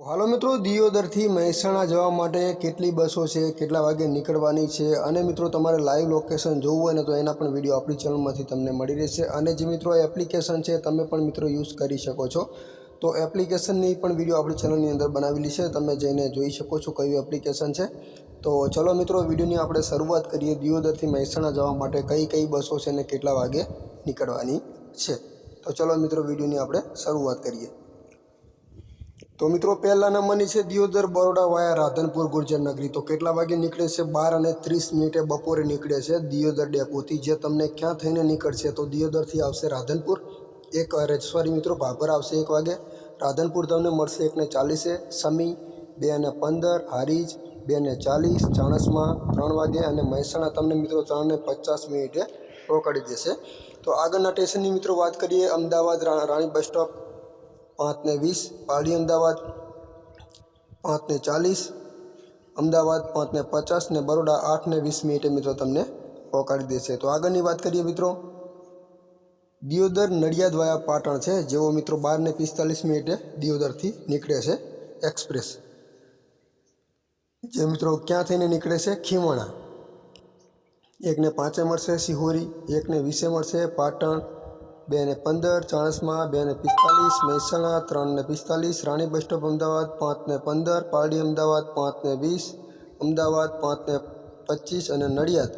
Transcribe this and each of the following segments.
હાલો મિત્રો, દિયોદરથી મહેસાણા જવા માટે કેટલી બસો છે, કેટલા વાગે નીકળવાની છે અને મિત્રો તમારે લાઈવ લોકેશન જોવું હોય ને તો એના પણ વીડિયો આપણી ચેનલમાંથી તમને મળી રહેશે અને જે મિત્રો એપ્લિકેશન છે તમે પણ મિત્રો યુઝ કરી શકો છો. તો એપ્લિકેશનની પણ વીડિયો આપણી ચેનલની અંદર બનાવેલી છે, તમે જઈને જોઈ શકો છો કયું એપ્લિકેશન છે. તો ચલો મિત્રો વિડીયોની આપણે શરૂઆત કરીએ, દિયોદરથી મહેસાણા જવા માટે કઈ કઈ બસો છે અને કેટલા વાગે નીકળવાની છે. તો ચલો મિત્રો વિડીયોની આપણે શરૂઆત કરીએ. તો મિત્રો, પહેલાંના મની છે દિયોદર, બરોડા, વાયા, રાધનપુર, ગુર્જર નગરી. તો કેટલા વાગે નીકળે છે? બાર અને ત્રીસ મિનિટે બપોરે નીકળે છે દિયોદર ડેપોથી. જે તમને ક્યાં થઈને નીકળશે તો દિયોદરથી આવશે રાધનપુર. એક સોરી મિત્રો, ભાભર આવશે એક વાગે. રાધનપુર તમને મળશે એકને ચાલીસે, સમી, બે અને પંદર, હારીજ, બે ને ચાલીસ, ચાણસમાં ત્રણ વાગે અને મહેસાણા તમને મિત્રો ત્રણ ને પચાસ મિનિટે પહોંચાડી દેશે. તો આગળના સ્ટેશનની મિત્રો વાત કરીએ, અમદાવાદ રાણી બસ સ્ટોપ પાંચ ને વીસ પાડી અમદાવાદ પાંચને ચાલીસ, અમદાવાદ પાંચને પચાસ ને બરોડા આઠને વીસ મિનિટે મિત્રો તમને પહોંચાડી દેશે. તો આગળની વાત કરીએ મિત્રો. દિયોદર નડિયાદ વાયા પાટણ છે જેવો મિત્રો બારને પિસ્તાલીસ મિનિટે દિયોદરથી નીકળે છે એક્સપ્રેસ. જે મિત્રો ક્યાં થઈને નીકળે છે? ખીમણા. એકને પાંચે મળશે સિહોરી, એકને વીસે મળશે પાટણ બે ને પંદર, ચાણસમાં બે ને પિસ્તાલીસ, મહેસાણા ત્રણ ને પિસ્તાલીસ, રાણી બસ સ્ટોપ અમદાવાદ પાંચ ને પંદર, પારડી અમદાવાદ પાંચ ને વીસ, અમદાવાદ પાંચ ને પચીસ અને નડિયાદ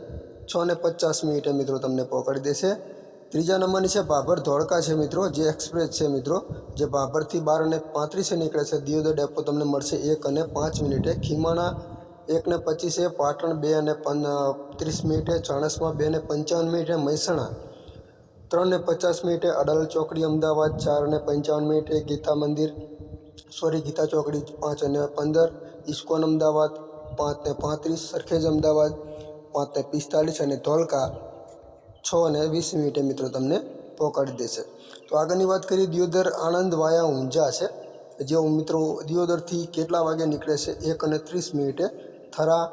છ ને પચાસ મિનિટે મિત્રો તમને પહોંચાડી દેશે. ત્રીજા નંબરની છે ભાભર ધોળકા છે મિત્રો, જે એક્સપ્રેસ છે મિત્રો, જે ભાભરથી બાર અને પાંત્રીસે નીકળે છે. દિયોદર ડેપો તમને મળશે એક અને પાંચ મિનિટે. ખીમાણા એક ને પચીસે, પાટણ બે અને ત્રીસ મિનિટે, ચાણસમાં બે ને પંચાવન મિનિટે, મહેસાણા ત્રણ ને પચાસ મિનિટે અડાલ ચોકડી, અમદાવાદ ચાર ને પંચાવન મિનિટે ગીતા મંદિર, સોરી, ગીતા ચોકડી પાંચ અને પંદર, ઇસ્કોન અમદાવાદ પાંચ ને પાંત્રીસ, સરખેજ અમદાવાદ પાંચ ને પિસ્તાલીસ અને ધોલકા છ અને વીસ મિનિટે મિત્રો તમને પહોંચાડી દેશે. તો આગળની વાત કરીએ, દિયોદર આણંદ વાયા ઊંઝા છે. જે મિત્રો દિયોદરથી કેટલા વાગે નીકળે છે? એક અને ત્રીસ મિનિટે થરા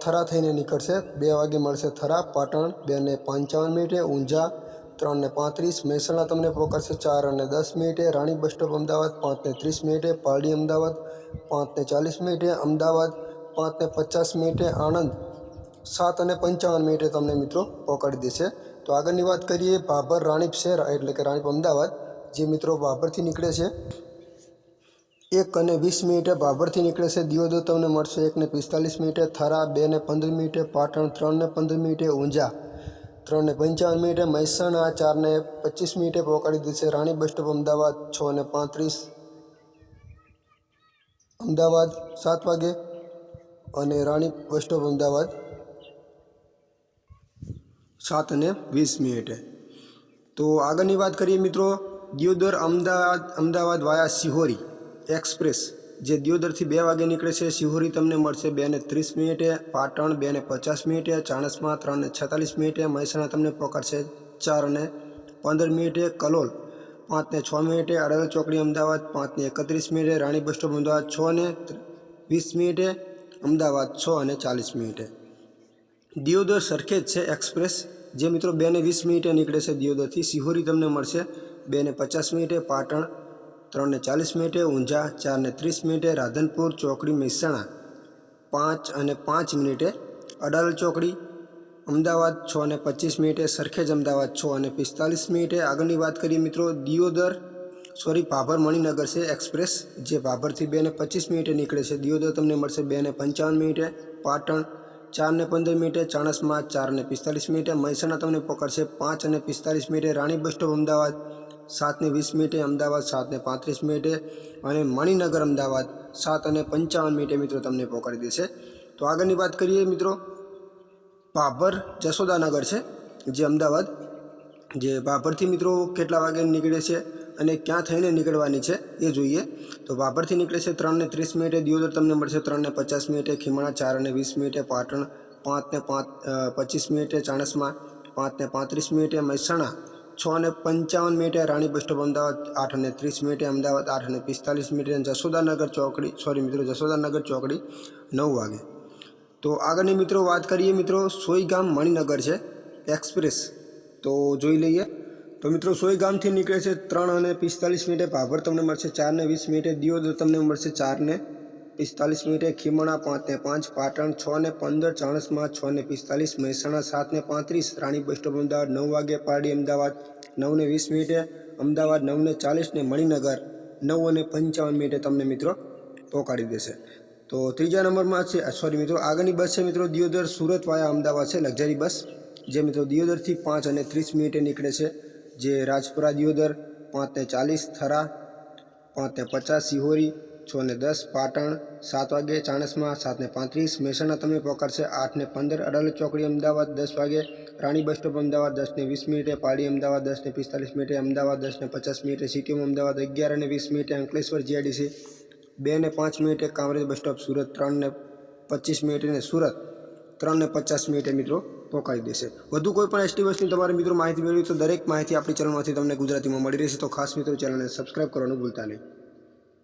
થરા થઈને નીકળશે. બે વાગે મળશે થરા, પાટણ બે ને પંચાવન મિનિટે ઊંઝા ત્રણ ને પાંત્રીસ, મહેસાણા તમને પોકારશે ચાર અને દસ મિનિટે રાણી બસ સ્ટોપ અમદાવાદ પાંચ ને ત્રીસ મિનિટે પારડી અમદાવાદ પાંચ ને ચાલીસ મિનિટે અમદાવાદ પાંચ ને પચાસ મિનિટે આણંદ સાત અને પંચાવન મિનિટે તમને મિત્રો પહોંચાડી દેશે. તો આગળની વાત કરીએ ભાભર રાણીપ શહેર, એટલે કે રાણીપ અમદાવાદ, જે મિત્રો ભાભરથી નીકળે છે. એક અને વીસ મિનિટે ભાભરથી નીકળે છે. દિયોદર તમને મળશે એક ને પિસ્તાલીસ મિનિટે થરા બે ને પંદર મિનિટે પાટણ ત્રણ ને પંદર મિનિટે ઊંઝા ત્રણ ને પંચાવન મિનિટે મહેસાણા ચાર ને પચીસ મિનિટે પહોંચાડી દીધી છે. રાણી બસ સ્ટોપ અમદાવાદ છ ને પાંત્રીસ. અમદાવાદ સાત વાગે અને રાણી બસ સ્ટોપ અમદાવાદ સાત અને વીસ મિનિટે. તો આગળની વાત કરીએ મિત્રો, દિયોદર અમદાવાદ અમદાવાદ વાયા સિહોરી એક્સપ્રેસ. જે દિયોદરથી બે વાગે નીકળે છે સિહોરી તમને મળશે બે ને ત્રીસ મિનિટે, પાટણ બે ને પચાસ મિનિટે, ચાણસમાં ત્રણ ને છેતાલીસ મિનિટે, મહેસાણા તમને પકડશે ચાર ને પંદર મિનિટે, કલોલ પાંચ ને છ મિનિટે અડાલ ચોકડી, અમદાવાદ પાંચ ને એકત્રીસ મિનિટે, રાણી બસ સ્ટોપ અમદાવાદ છ ને વીસ મિનિટે, અમદાવાદ છ અને ચાલીસ મિનિટે. દિયોદર સરખેજ છે એક્સપ્રેસ. જે મિત્રો બે ને વીસ મિનિટે નીકળે છે દિયોદરથી સિહોરી તમને મળશે બે ને પચાસ મિનિટે, પાટણ ત્રણ ને ચાલીસ મિનિટે, ઊંઝા ચાર ને ત્રીસ મિનિટે, રાધનપુર ચોકડી મહેસાણા પાંચ અને પાંચ મિનિટે, અડાલ ચોકડી અમદાવાદ છ અને પચીસ મિનિટે, સરખેજ અમદાવાદ છ અને પિસ્તાલીસ મિનિટે. આગળની વાત કરીએ મિત્રો, દિયોદર, સોરી, ભાભર મણિનગર છે એક્સપ્રેસ, જે ભાભરથી બે ને પચીસ મિનિટે નીકળે છે. દિયોદર તમને મળશે બે ને પંચાવન મિનિટે, પાટણ ચાર ને પંદર મિનિટે, ચાણસમાં ચાર ને પિસ્તાલીસ મિનિટે, મહેસાણા તમને પકડશે પાંચ અને પિસ્તાલીસ મિનિટે, રાણી બસ સ્ટોપ અમદાવાદ સાત ને વીસ મિનિટે અમદાવાદ સાતને પાંત્રીસ મિનિટે અને મણિનગર અમદાવાદ સાત અને પંચાવન મિનિટે મિત્રો તમને પહોંચાડી દેશે. તો આગળની વાત કરીએ મિત્રો. ભાભર જશોદાનગર છે, જે અમદાવાદ, જે ભાભરથી મિત્રો કેટલા વાગે નીકળે છે અને ક્યાં થઈને નીકળવાની છે એ જોઈએ. તો ભાભરથી નીકળે છે ત્રણને ત્રીસ મિનિટે, દિયોદર તમને મળશે ત્રણને પચાસ મિનિટે, ખીમણા ચાર અને વીસ મિનિટે, પાટણ પાંચ ને પાંચ પચીસ મિનિટે, ચાણસમાં પાંચને પાંત્રીસ મિનિટે, મહેસાણા છ અને પંચાવન મિનિટે રાણી બસ સ્ટોપ અમદાવાદ, આઠ અને ત્રીસ મિનિટે અમદાવાદ, આઠ અને પિસ્તાલીસ મિનિટે જશોદાનગર ચોકડી સોરી મિત્રો, જશોદાનગર ચોકડી નવ વાગે. તો આગળની મિત્રો વાત કરીએ મિત્રો સોઈગામ મણિનગર છે, એક્સપ્રેસ. તો જોઈ લઈએ. તો મિત્રો સોઈગામથી નીકળે છે ત્રણ અને પિસ્તાલીસ મિનિટે ભાભર તમને મળશે ચાર ને વીસ મિનિટે દિયોદર તમને મળશે ચાર ને પિસ્તાલીસ મિનિટે ખીમણા પાંચ ને પાંચ, પાટણ છ ને પંદર ચાણસમાં છ ને પિસ્તાલીસ, મહેસાણા સાત ને પાંત્રીસ, રાણી બસ સ્ટોપ અમદાવાદ નવ વાગે, પારડી અમદાવાદ નવ ને વીસ મિનિટે, અમદાવાદ નવ ને ચાલીસ ને મણિનગર નવ અને પંચાવન મિનિટે તમને મિત્રો પહોંચાડી દેશે. તો ત્રીજા નંબરમાં છે સોરી મિત્રો, આગળની બસ છે મિત્રો, દિયોદર સુરત વાયા અમદાવાદ છે, લક્ઝરી બસ, જે મિત્રો દિયોદરથી પાંચ અને ત્રીસ મિનિટે નીકળે છે, જે રાજપુરા દિયોદર પાંચ ને ચાલીસ, થરા પાંચ ને પચાસ, સિહોરી છ ને દસ, પાટણ સાત વાગે, ચાણસમાં સાત ને પાંત્રીસ, મહેસાણા તમે પકડશે આઠ ને પંદર, અડાલજ ચોકડી અમદાવાદ દસ વાગે, રાણી બસ સ્ટોપ અમદાવાદ દસ ને વીસ મિનિટે પાડી અમદાવાદ દસ ને પિસ્તાલીસ મિનિટે, અમદાવાદ દસ ને પચાસ મિનિટે સિટીમાં અમદાવાદ અગિયાર અને વીસ મિનિટે, અંકલેશ્વર જીઆઈડીસી બે ને પાંચ મિનિટે કામરેજ બસ સ્ટોપ સુરત ત્રણ ને પચીસ મિનિટે ને સુરત ત્રણ ને પચાસ મિનિટે મિત્રો પહોંચાડી દેશે. વધુ કોઈ પણ એસટી બસની તમારે મિત્રો માહિતી મેળવી તો દરેક માહિતી આપણી ચેનલમાંથી તમને ગુજરાતીમાં મળી રહેશે. તો ખાસ મિત્રો ચેનલને સબસ્ક્રાઈબ કરવાનું ભૂલતા નહીં.